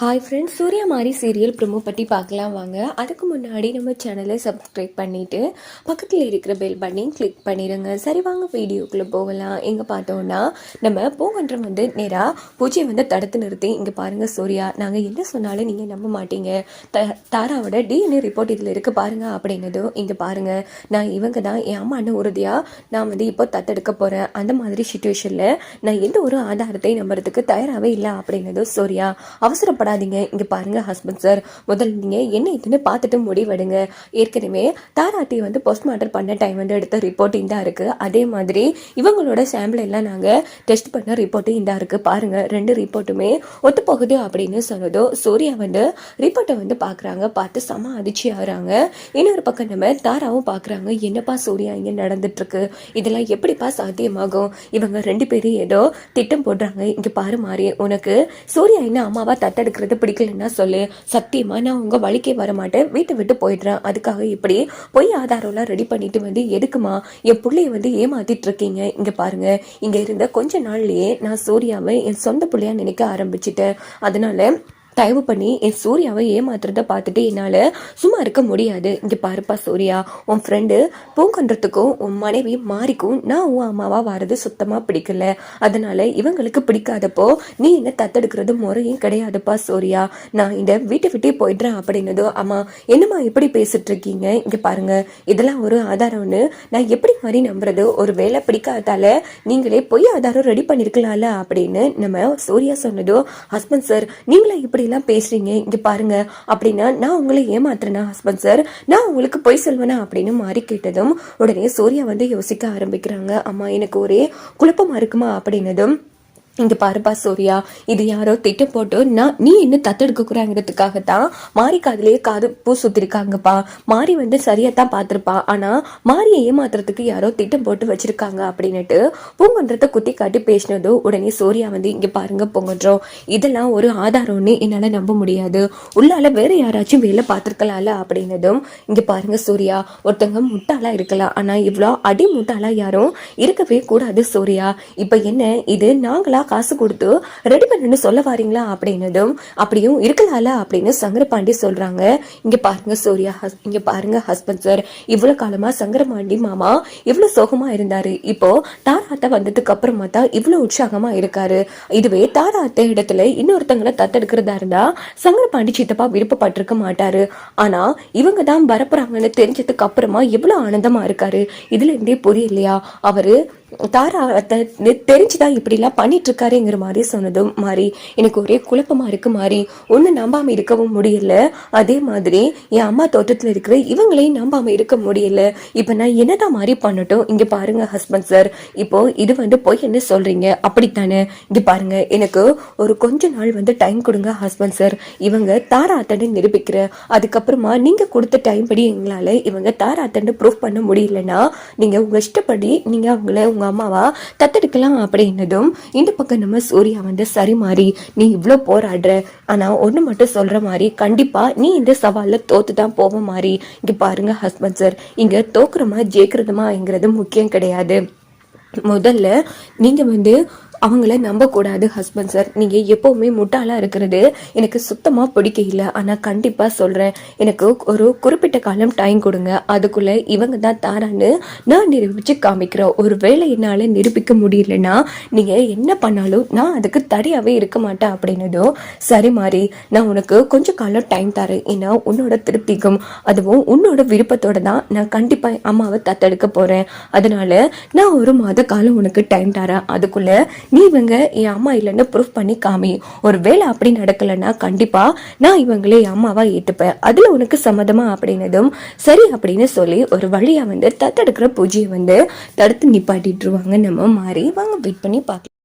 Hi friends Surya மாதிரி serial promo பற்றி பார்க்கலாம் வாங்க. அதுக்கு முன்னாடி நம்ம சேனலை சப்ஸ்கிரைப் பண்ணிவிட்டு பக்கத்தில் இருக்கிற பெல் பட்டனையும் கிளிக் பண்ணிடுங்க சரி வாங்க வீடியோக்குள்ளே போகலாம். எங்கே பார்த்தோன்னா நம்ம பூங்கன்றம் வந்து நேராக பூஜையை வந்து தடுத்து நிறுத்தி இங்கே பாருங்கள் சூர்யா நாங்கள் என்ன சொன்னாலும் நீங்கள் நம்ப மாட்டீங்க. த தாராவோட டிஎன்ஏ ரிப்போர்ட் இதில் இருக்குது பாருங்கள் அப்படின்னதும் இங்கே பாருங்கள் நான் இவங்க தான் என் அம்மான்னு உறுதியாக நான் வந்து இப்போ தத்தெடுக்க போகிறேன் அந்த மாதிரி சுச்சுவேஷனில் நான் எந்த ஒரு ஆதாரத்தை நம்புறதுக்கு தயாராகவே இல்லை அப்படின்னதும் சூர்யா அவசரப்படாதீங்க இங்கே பாருங்கள் ஹஸ்பண்ட் சார் முதல்ல நீங்கள் என்ன இதுன்னு பார்த்துட்டு முடிவெடுங்க. ஏற்கனவே தாராட்டி வந்து போஸ்ட்மார்ட்டம் பண்ண டைம் வந்து எடுத்த ரிப்போர்ட் இந்த இருக்குது அதே மாதிரி இவங்களோட சாம்பிள் எல்லாம் நாங்கள் டெஸ்ட் பண்ண ரிப்போர்ட்டு இந்த இருக்குது பாருங்கள் ரெண்டு ரிப்போர்ட்டுமே ஒத்து போகுது அப்படின்னு சொன்னதோ சூர்யா வந்து ரிப்போர்ட்டை வந்து பார்க்குறாங்க பார்த்து செம அதிர்ச்சி ஆகுறாங்க. இன்னொரு பக்கம் நம்ம தாராவும் பார்க்குறாங்க என்னப்பா சூர்யா இங்கே நடந்துட்டுருக்கு? இதெல்லாம் எப்படிப்பா சாத்தியமாகும்? இவங்க ரெண்டு பேரும் ஏதோ திட்டம் போடுறாங்க. இங்கே பாரு மாறி உனக்கு சூர்யா என்ன அம்மாவா இருக்கிறது பிடிக்கலன்னா சொல்லு. சத்தியமாக நான் உங்கள் வழிக்கே வரமாட்டேன். வீட்டை விட்டு போயிடுறேன். அதுக்காக இப்படி பொய் ஆதாரம்லாம் ரெடி பண்ணிட்டு வந்து எதுக்குமா? என் பிள்ளைய வந்து ஏமாத்திட்டு இருக்கீங்க. இங்கே பாருங்க. இங்கே இருந்த கொஞ்ச நாள்லயே நான் சூர்யாவை என் சொந்த பிள்ளையா நினைக்க ஆரம்பிச்சிட்டேன். அதனால தயவு பண்ணி என் சூர்யாவை ஏமாத்துறத பார்த்துட்டு என்னால் சும்மா இருக்க முடியாது. இங்கே பாருப்பா சூர்யா உன் ஃப்ரெண்டு பூங்கன்றத்துக்கும் உன் மனைவி மாறிக்கும் நான் உன் அம்மாவா வரது சுத்தமாக பிடிக்கல. அதனால் இவங்களுக்கு பிடிக்காதப்போ நீ என்ன தத்தெடுக்கிறது முறையும் கிடையாதுப்பா சூர்யா. நான் இந்த வீட்டை விட்டே போயிடுறேன் அப்படின்னதோ அம்மா என்னம்மா எப்படி பேசிட்டு இருக்கீங்க? இங்கே பாருங்க இதெல்லாம் ஒரு ஆதாரம்னு நான் எப்படி மாதிரி நம்புறது? ஒரு வேலை பிடிக்காதால நீங்களே பொய் ஆதாரம் ரெடி பண்ணிருக்கலாம்ல அப்படின்னு நம்ம சூர்யா சொன்னதோ ஹஸ்பண்ட் சார் நீங்களா இப்படிலாம் பேசுறீங்க இங்க பாருங்க அப்படின்னா நான் உங்களை ஏமாத்துறேனா ஹஸ்பண்ட் சார் நான் உங்களுக்கு பொய் சொல்வேனா அப்படின்னு மாறி கேட்டதும் உடனே சூர்யா வந்து யோசிக்க ஆரம்பிக்கிறாங்க. அம்மா எனக்கு ஒரே குழப்பமா இருக்குமா அப்படின்னதும் இங்கே பாருப்பா சூர்யா இது யாரோ திட்டம் போட்டு நான் நீ என்ன தத்தெடுக்க தான் மாறி காதுலயே காது பூ சுற்றிருக்காங்கப்பா மாறி வந்து சரியாக தான் பார்த்துருப்பா ஆனால் மாரியை ஏமாத்துறதுக்கு யாரோ திட்டம் போட்டு வச்சுருக்காங்க அப்படின்னுட்டு பூங்குன்றத்தை குத்தி காட்டி பேசினதோ உடனே சூர்யா வந்து இங்கே பாருங்க பூங்கன்றோம் இதெல்லாம் ஒரு ஆதாரம்னு என்னால் நம்ப முடியாது. உள்ளால வேறு யாராச்சும் வேலை பார்த்துருக்கலாம்ல? அப்படின்னதும் இங்கே பாருங்க சூர்யா ஒருத்தவங்க முட்டாளாக இருக்கலாம். ஆனால் இவ்வளோ அடி முட்டாளாக யாரும் இருக்கவே கூடாது சூர்யா. இப்போ என்ன இது நாங்களா காசு கொடுத்து ரெடி பண்ணுன்னு சொல்ல வாரீங்களா அப்படின்னதும் அப்படியும் இருக்கலாம்ல அப்படின்னு சங்கரபாண்டி சொல்றாங்க. இங்க பாருங்க சூர்யா ஹஸ்- இங்க பாருங்க ஹஸ்பண்ட் சார் இவ்வளவு காலமா சங்கரபாண்டி மாமா இவ்வளவு சோகமா இருந்தாரு. இப்போ தாராத்த வந்ததுக்கு அப்புறமா தான் இவ்வளவு உற்சாகமா இருக்காரு. இதுவே தாராத்த இடத்துல இன்னொருத்தங்களை தத்தெடுக்கிறதா இருந்தா சங்கரபாண்டி சித்தப்பா விருப்பப்பட்டிருக்க மாட்டாரு. ஆனா இவங்க தான் வரப்போறாங்கன்னு தெரிஞ்சதுக்கு அப்புறமா எவ்வளவு ஆனந்தமா இருக்காரு. இதுல இருந்தே புரியலையா? அவரு தாரா தெரிஞ்சுதான் இப்படிலாம் பண்ணிட்டு இருக்காருங்கிற மாதிரி சொன்னதும் மாறி எனக்கு ஒரே குழப்பமா இருக்கு மாறி ஒன்று நம்பாம இருக்கவும் முடியல. அதே மாதிரி என் அம்மா தோட்டத்துல இருக்கிற இவங்களையும் நம்பாம இருக்க முடியல. இப்போ நான் என்னதான் மாதிரி பண்ணட்டும்? இங்க பாருங்க ஹஸ்பண்ட் சார் இப்போ இது வந்து பொய் என்ன சொல்றீங்க? அப்படித்தானே? இங்க பாருங்க எனக்கு ஒரு கொஞ்ச நாள் வந்து டைம் கொடுங்க ஹஸ்பண்ட் சார் இவங்க தாரா அத்தனை நிரூபிக்கிற அதுக்கப்புறமா நீங்க கொடுத்த டைம் படி எங்களால இவங்க தாரா அத்தனை ப்ரூஃப் பண்ண முடியலன்னா நீங்க உங்க இஷ்டப்படி நீங்க அவங்கள அவங்க அம்மாவா தத்தெடுக்கலாம் அப்படின்னதும் இந்த பக்கம் நம்ம சூர்யா வந்து சரி மாறி நீ இவ்வளோ போராடுற. ஆனா ஒண்ணு மட்டும் சொல்ற மாதிரி கண்டிப்பா நீ இந்த சவாலில் தோத்து தான் போவ மாதிரி இங்க பாருங்க ஹஸ்பண்ட் சார் இங்க தோக்குறமா ஜெயிக்கிறதுமாங்கிறது முக்கியம் கிடையாது. முதல்ல நீங்க வந்து அவங்கள நம்பக்கூடாது ஹஸ்பண்ட் சார் நீங்கள் எப்போவுமே முட்டாளாக இருக்கிறது எனக்கு சுத்தமாக பிடிக்க இல்லை ஆனால் கண்டிப்பாக சொல்கிறேன் எனக்கு ஒரு குறிப்பிட்ட காலம் டைம் கொடுங்க. அதுக்குள்ளே இவங்க தான் தாரான்னு நான் நிரூபித்து காமிக்கிறேன் ஒரு வேளை என்னால் நிரூபிக்க முடியலன்னா நீங்கள் என்ன பண்ணாலும் நான் அதுக்கு தடையாகவே இருக்க மாட்டேன் அப்படின்னதும் சரி மாதிரி நான் உனக்கு கொஞ்சம் காலம் டைம் தரேன். ஏன்னா உன்னோட திருப்திக்கும் அதுவும் உன்னோட விருப்பத்தோட தான் நான் கண்டிப்பாக அம்மாவை தத்தெடுக்க போகிறேன் அதனால் நான் ஒரு மாத காலம் உனக்கு டைம் தரேன். அதுக்குள்ளே நீ இவங்க என் அம்மா இல்லைன்னு ப்ரூஃப் பண்ணி காமி. ஒரு வேளை அப்படி நடக்கலைன்னா கண்டிப்பா நான் இவங்களே என் அம்மாவா ஏத்துப்பேன். அதுல உனக்கு சம்மதமா அப்படின்னதும் சரி அப்படின்னு சொல்லி ஒரு வழியா வந்து தத்தெடுக்கிற பூஜையை வந்து தடுத்து நிப்பாட்டிட்டுருவாங்க. நம்ம மாறி வாங்க வெயிட் பண்ணி பார்க்கலாம்.